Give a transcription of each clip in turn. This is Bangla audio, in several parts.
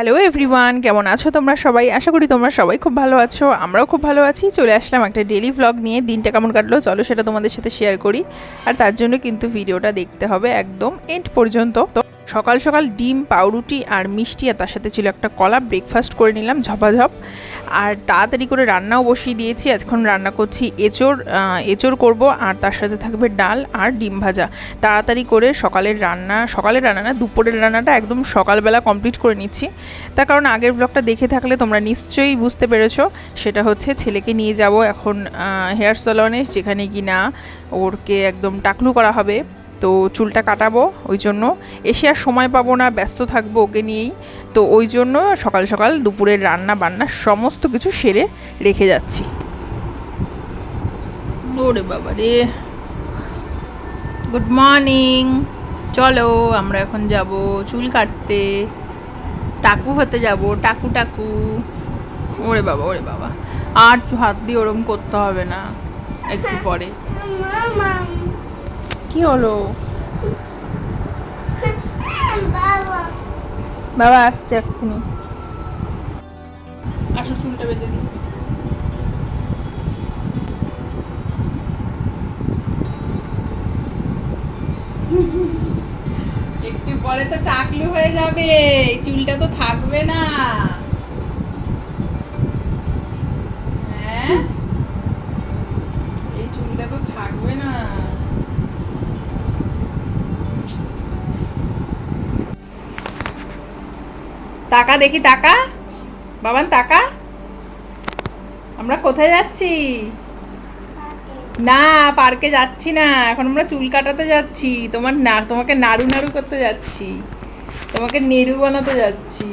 হ্যালো এভরিওয়ান কেমন আছো তোমরা সবাই? আশা করি তোমরা সবাই খুব ভালো আছো, আমরাও খুব ভালো আছি। চলে আসলাম একটা ডেলি ভ্লগ নিয়ে। দিনটা কেমন কাটলো চলো সেটা তোমাদের সাথে শেয়ার করি। আর তার জন্য কিন্তু ভিডিওটা দেখতে হবে একদম এন্ড পর্যন্ত। তো সকাল সকাল ডিম, পাউরুটি আর মিষ্টি আর তার সাথে ছিল একটা কলা। ব্রেকফাস্ট করে নিলাম ঝপাঝপ। আর তাড়াতাড়ি করে রান্নাও বসিয়ে দিয়েছি। এখন রান্না করছি এঁচোড় আহ, এঁচোড় করব আর তার সাথে থাকবে ডাল আর ডিম ভাজা। তাড়াতাড়ি করে সকালের রান্না সকালের রান্না না দুপুরের রান্নাটা একদম সকালবেলা কমপ্লিট করে নিচ্ছি। তার কারণ আগের ব্লগটা দেখে থাকলে তোমরা নিশ্চয়ই বুঝতে পেরেছ সেটা হচ্ছে ছেলেকে নিয়ে যাব এখন হেয়ার স্যালনে যেখানে কি না ওরকে একদম টাকলু করা হবে। তো চুলটা কাটাবো ওই জন্য। এসে আর সময় পাবো না ব্যস্ত থাকব ওকে নিয়েই। তো ওই জন্য সকাল সকাল দুপুরের রান্না বান্না সমস্ত কিছু সেরে রেখে যাচ্ছি। ওরে বাবা রে। গুড মর্নিং চলো আমরা এখন যাব চুল কাটতে। টাকু হতে যাব টাকু টাকু। ওরে বাবা ওরে বাবা। আর হাত দিয়ে ওরম করতে হবে না একটু পরে। কি হলো? বাবা আসছে এক্ষুনি। আসো, চুলটা বেঁধে দিই। একটু পরে তো টাকলু হয়ে যাবে চুলটা তো থাকবে না। হ্যাঁ এই চুলটা তো থাকবে না টাকা দেখি টাকা বাবান টাকা আমরা কোথায় যাচ্ছি? না, পার্কে যাচ্ছি না। এখন আমরা চুল কাটাতে যাচ্ছি। তোমার না, তোমাকে নাড়ু নাড়ু করতে যাচ্ছি। তোমাকে নেড়ু বানাতে যাচ্ছি।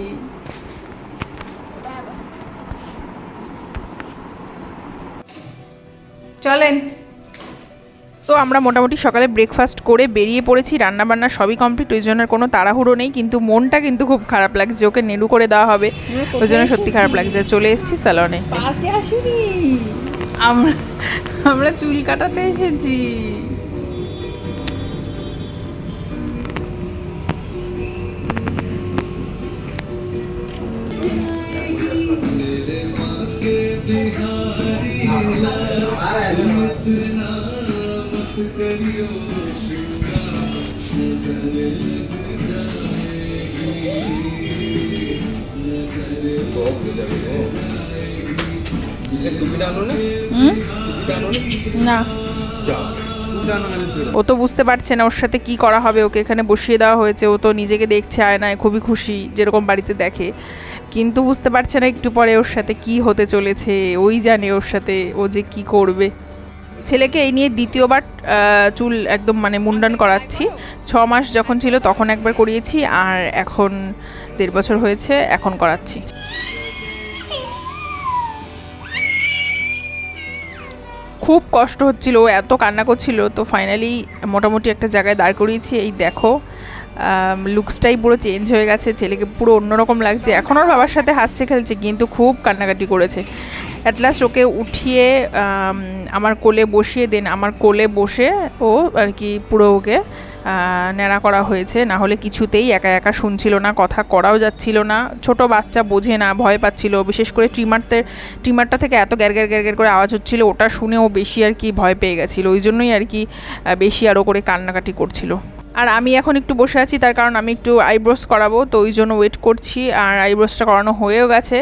চলেন। তো আমরা মোটামুটি সকালে ব্রেকফাস্ট করে বেরিয়ে পড়েছি রান্না বান্না সবই কমপ্লিট ওই জন্য কোনো তাড়াহুড়ো নেই কিন্তু মনটা কিন্তু খুব খারাপ লাগছে ওকে নেড়ু করে দেওয়া হবে ওই জন্য সত্যি খারাপ লাগছে চলে এসেছি স্যালনে আসিনি? আমরা আমরা চুল কাটাতে এসেছি? না। ও তো বুঝতে পারছে না ওর সাথে কি করা হবে, ওকে এখানে বসিয়ে দেওয়া হয়েছে, ও তো নিজেকে দেখছে আয়নায়, খুবই খুশি, যেরকম বাড়িতে দেখে। কিন্তু বুঝতে পারছে না একটু পরে ওর সাথে কি হতে চলেছে, ওই জানে ওর সাথে ও যে কি করবে। ছেলেকে এই নিয়ে দ্বিতীয়বার চুল একদম মানে মুন্ডন করাচ্ছি। ছ মাস যখন ছিল তখন একবার করিয়েছি আর এখন দেড় বছর হয়েছে, এখন করাচ্ছি। খুব কষ্ট হচ্ছিল এত কান্না করছিল, তো ফাইনালি মোটামুটি একটা জায়গায় দাঁড় করিয়েছি। এই দেখো লুকসটাই পুরো চেঞ্জ হয়ে গেছে, ছেলেকে পুরো অন্যরকম লাগছে। এখন ওর বাবার সাথে হাসছে খেলছে কিন্তু খুব কান্নাকাটি করেছে। অ্যাট লাস্ট ওকে উঠিয়ে আমার কোলে বসিয়ে দেন। আমার কোলে বসে ও আর কি পুরো ওকে ন্যাড়া করা হয়েছে। না হলে কিছুতেই একা একা শুনছিল না, কথা করাও যাচ্ছিল না। ছোট বাচ্চা বোঝে না, ভয় পাচ্ছিল। বিশেষ করে ট্রিমারতে, ট্রিমারটা থেকে এত গ্যার গ্যার গ্যার করে আওয়াজ হচ্ছিল, ওটা শুনে ও বেশি আর কি ভয় পেয়ে গেছিল। ওই জন্যই আর কি বেশি আরও করে কান্নাকাটি করছিল। আর আমি এখন একটু বসে আছি, তার কারণ আমি একটু আইব্রোস করাবো, তো ওই জন্য ওয়েট করছি। আর আইব্রোসটা করানো হয়েও গেছে।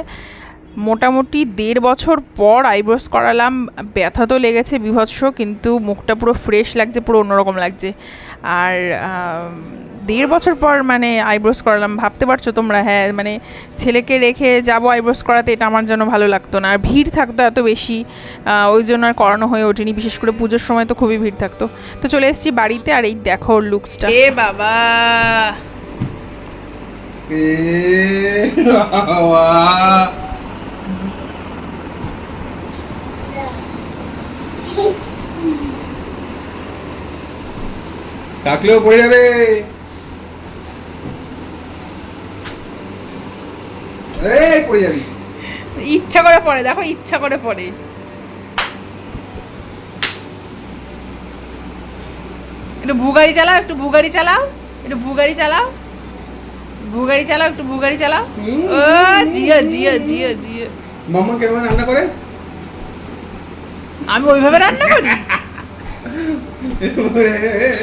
মোটামুটি দেড় বছর পর আইব্রোস করালাম। ব্যথা তো লেগেছে বিভৎস কিন্তু মুখটা পুরো ফ্রেশ লাগছে পুরো অন্যরকম লাগছে। আর দেড় বছর পর মানে আইব্রোস করালাম। ভাবতে পারছ তোমরা হ্যাঁ মানে ছেলেকে রেখে যাব আইব্রোস করাতে এটা আমার যেন ভালো লাগতো না। আর ভিড় থাকতো এত বেশি ওই জন্য আর করানো হয়ে ওঠেনি। বিশেষ করে পুজোর সময় তো খুবই ভিড় থাকতো। তো চলে এসেছি বাড়িতে আর এই দেখো ওর লুকসটা এ বাবা! এ বাবা! ডাকলেও পড়ে যাবে। এই পড়ে যাবি। ইচ্ছা করে পড়ে দেখো ইচ্ছা করে পড়ে। একটু ভুগাড়ি চালাও একটু ভুগাড়ি চালাও একটু ভুগাড়ি চালাও। ভুগাড়ি চালাও একটু ভুগাড়ি চালাও। ও জিও জিও জিও জিও। মাম্মা কেমন রান্না করে? আমি ওইভাবে রান্না করি?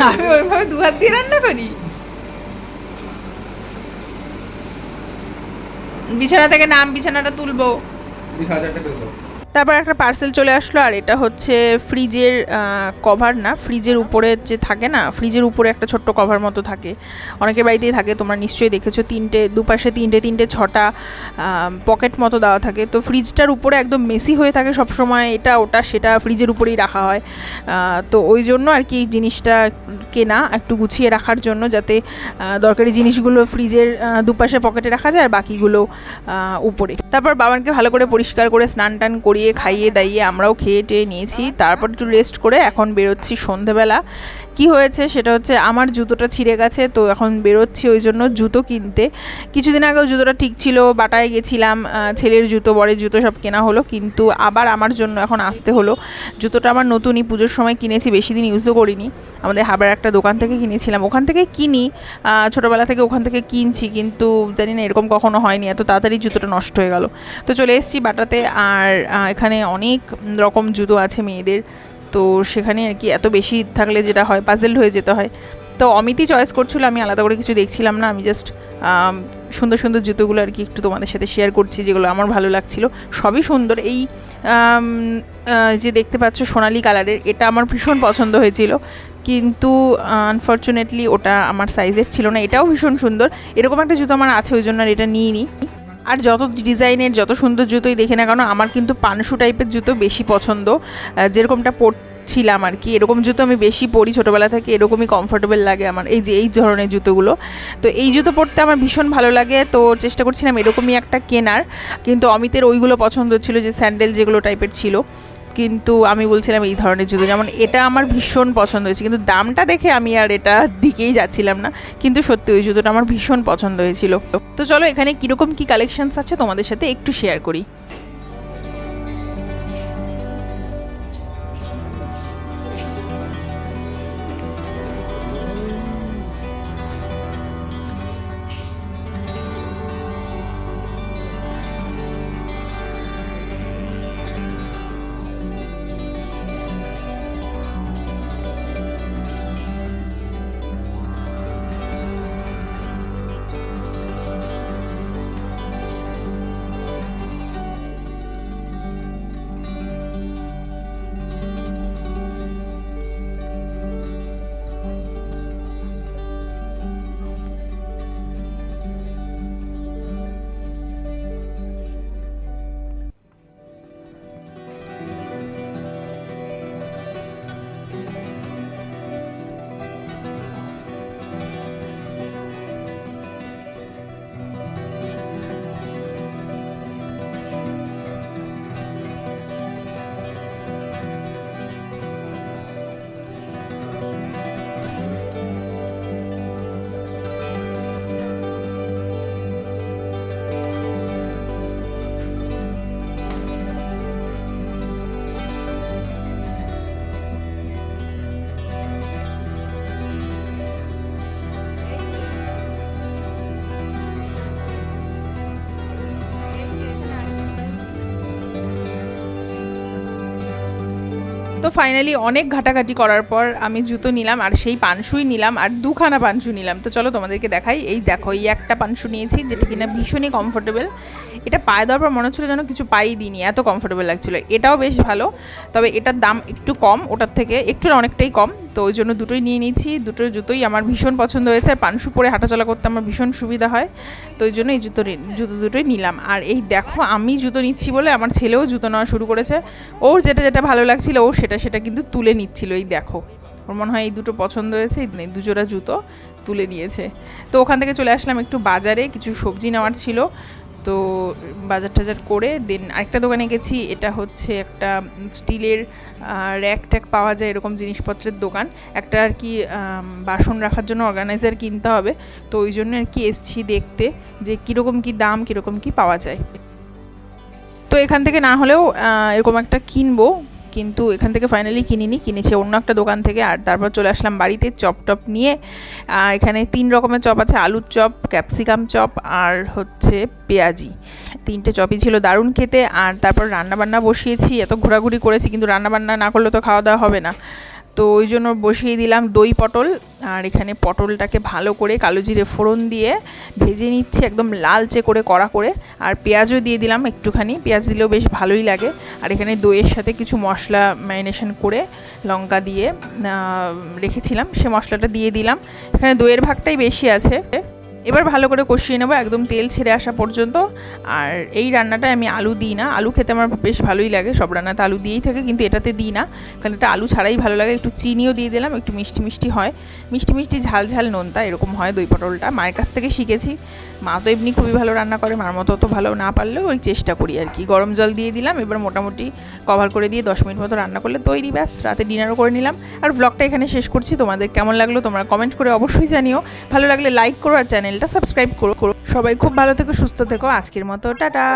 আমি ওইভাবে দু হাত দিয়ে রান্না করি বিছানা থেকে নাম বিছানাটা তুলবো। তারপর একটা পার্সেল চলে আসলো, আর এটা হচ্ছে ফ্রিজের কভার না ফ্রিজের উপরে যে থাকে না ফ্রিজের উপরে একটা ছোট্ট কভার মতো থাকে। অনেকের বাড়িতেই থাকে, তোমরা নিশ্চয়ই দেখেছ, তিনটে, দুপাশে তিনটে তিনটে, ছটা পকেট মতো দেওয়া থাকে। তো ফ্রিজটার উপরে একদম মেসি হয়ে থাকে সব সময় এটা, ওটা, সেটা ফ্রিজের উপরেই রাখা হয়। তো ওই জন্য আর কি জিনিসটা কেনা একটু গুছিয়ে রাখার জন্য, যাতে দরকারি জিনিসগুলো ফ্রিজের দুপাশে পকেটে রাখা যায়, আর বাকিগুলো উপরে। তারপর বাবানকে ভালো করে পরিষ্কার করে স্নান টান করিয়ে খাইয়ে দাইয়ে আমরাও খেয়ে টেয়ে নিয়েছি। তারপর একটু রেস্ট করে এখন বেরোচ্ছি সন্ধেবেলা। কি হয়েছে সেটা হচ্ছে আমার জুতোটা ছিঁড়ে গেছে, তো এখন বেরোচ্ছি ওই জন্য জুতো কিনতে। কিছুদিন আগেও জুতোটা ঠিক ছিল, বাটায় গেছিলাম ছেলের জুতো, বরের জুতো সব কেনা হলো, কিন্তু আবার আমার জন্য এখন আসতে হলো। জুতোটা আমার নতুনই, পুজোর সময় কিনেছি, বেশি দিন ইউজও করিনি। আমাদের হাবার একটা দোকান থেকে কিনেছিলাম। ওখান থেকে কিনি ছোটোবেলা থেকে ওখান থেকে কিনছি, কিন্তু জানি না এরকম কখনো হয়নি, এত তাড়াতাড়ি জুতোটা নষ্ট হয়ে গেল। তো চলে এসেছি বাটাতে, আর এখানে অনেক রকম জুতো আছে মেয়েদের। তো সেখানে আর কি এত বেশি থাকলে যেটা হয় পাজেলড হয়ে যেতে হয়। তো অমিতই চয়েস করছিল, আমি আলাদা করে কিছু দেখছিলাম না। আমি জাস্ট সুন্দর সুন্দর জুতোগুলো আর কি একটু তোমাদের সাথে শেয়ার করছি, যেগুলো আমার ভালো লাগছিল। সবই সুন্দর। এই যে দেখতে পাচ্ছ সোনালি কালারের এটা আমার ভীষণ পছন্দ হয়েছিল। কিন্তু আনফর্চুনেটলি ওটা আমার সাইজের ছিল না। এটাও ভীষণ সুন্দর। এরকম একটা জুতো আমার আছে, ওই জন্য আর এটা নিইনি। আর যত ডিজাইনের, যত সুন্দর জুতোই দেখে না কেন, আমার কিন্তু পানশু টাইপের জুতো বেশি পছন্দ। যেরকমটা পরছিলাম আর কি, এরকম জুতো আমি বেশি পরি ছোটোবেলা থেকে, এরকমই কমফোর্টেবল লাগে আমার, এই যে এই ধরনের জুতোগুলো। তো এই জুতো পরতে আমার ভীষণ ভালো লাগে, তো চেষ্টা করছিলাম এরকমই একটা কেনার, কিন্তু অমিতের ওইগুলো পছন্দ ছিল যে স্যান্ডেল যেগুলো টাইপের ছিল। কিন্তু আমি বলছিলাম এই ধরনের জুতো, যেমন এটা আমার ভীষণ পছন্দ হয়েছে, কিন্তু দামটা দেখে আমি আর এটা দিকেই যাচ্ছিলাম না, কিন্তু সত্যি ওই জুতোটা আমার ভীষণ পছন্দ হয়েছিল। তো চলো এখানে কীরকম কী কালেকশানস আছে তোমাদের সাথে একটু শেয়ার করি। তো ফাইনালি অনেক ঘাটাঘাটি করার পর আমি জুতো নিলাম আর সেই পানসুই নিলাম আর দুখানা পানসু নিলাম। তো চলো তোমাদেরকে দেখাই। এই দেখো, এই একটা পানসু নিয়েছি যেটা কিনা ভীষণই কমফোর্টেবল এটা পায়ে দেওয়ার পর মনে হচ্ছিল যেন কিছু পাই দিইনি, এত কমফোর্টেবল লাগছিল। এটাও বেশ ভালো, তবে এটার দাম একটু কম, ওটার থেকে একটু অনেকটাই কম। তো ওই জন্য দুটোই নিয়ে নিয়েছি। দুটো জুতোই আমার ভীষণ পছন্দ হয়েছে। আর পানসু পরে হাঁটাচলা করতে আমার ভীষণ সুবিধা হয়। তো ওই জন্য এই জুতো জুতো দুটোই নিলাম। আর এই দেখো, আমি জুতো নিচ্ছি বলে আমার ছেলেও জুতো নেওয়া শুরু করেছে। ওর যেটা যেটা ভালো লাগছিল, ও সেটা সেটা কিন্তু তুলে নিচ্ছিল। এই দেখো, ওর মনে হয় এই দুটো পছন্দ হয়েছে, এই দুজোড়া জুতো তুলে নিয়েছে। তো ওখান থেকে চলে আসলাম একটু বাজারে, কিছু সবজি নেওয়ার ছিল। তো বাজার টাজার করে দেন আরেকটা দোকানে গেছি, এটা হচ্ছে একটা স্টিলের র্যাক ট্যাক পাওয়া যায় এরকম জিনিসপত্রের দোকান। একটা আর কি বাসন রাখার জন্য অর্গানাইজার কিনতে হবে, তো ওই জন্য আর কি এসছি দেখতে যে কীরকম কী দাম, কীরকম কী পাওয়া যায়। তো এখান থেকে না হলেও এরকম একটা কিনবো। কিন্তু এখান থেকে ফাইনালি কিনিনি, কিনেছি অন্য একটা দোকান থেকে আর তারপর চলে আসলাম বাড়িতে চপ টপ নিয়ে। এখানে তিন রকমের চপ আছে, আলুর চপ ক্যাপসিকাম চপ আর হচ্ছে পেঁয়াজি। তিনটে চপই ছিল দারুণ খেতে আর তারপর রান্নাবান্না বসিয়েছি, এত ঘোরাঘুরি করেছি কিন্তু রান্নাবান্না না করলে তো খাওয়া দাওয়া হবে না। তো ওই জন্য বসিয়ে দিলাম দই পটল। আর এখানে পটলটাকে ভালো করে কালো জিরে ফোড়ন দিয়ে ভেজে নিচ্ছি একদম লালচে করে, কড়া করে। আর পেঁয়াজও দিয়ে দিলাম একটুখানি, পেঁয়াজ দিলেও বেশ ভালোই লাগে। আর এখানে দইয়ের সাথে কিছু মশলা ম্যারিনেশন করে লঙ্কা দিয়ে রেখেছিলাম, সে মশলাটা দিয়ে দিলাম। এখানে দইয়ের ভাগটাই বেশি আছে। এবার ভালো করে কষিয়ে নেব, একদম তেল ছেড়ে আসা পর্যন্ত। আর এই রান্নাটায় আমি আলু দিই না। আলু খেতে আমার বেশ ভালোই লাগে, সব রান্নাতে আলু দিয়েই থাকে, কিন্তু এটাতে দিই না। কারণ এটা আলু ছাড়াই ভালো লাগে, একটু চিনিও দিয়ে দিলাম, একটু মিষ্টি মিষ্টি হয়। মিষ্টি মিষ্টি ঝাল ঝাল নোনতা, এরকম হয় দই পটলটা। মায়ের কাছ থেকে শিখেছি। মা তো এমনি খুবই ভালো রান্না করে, মার মতো তো ভালো না পারলেও ওই চেষ্টা করি আর কি। গরম জল দিয়ে দিলাম, এবার মোটামুটি কভার করে দিয়ে দশ মিনিট মতো রান্না করলে তৈরি, ব্যাস, রাতে ডিনারও করে নিলাম। আর ব্লগটা এখানে শেষ করছি, তোমাদের কেমন লাগল তোমরা কমেন্ট করে অবশ্যই জানিও। ভালো লাগলে লাইক করো আর চ্যানেলটা সাবস্ক্রাইব করো করো। সবাই খুব ভালো থেকো সুস্থ থেকো। আজকের মতো টাটা।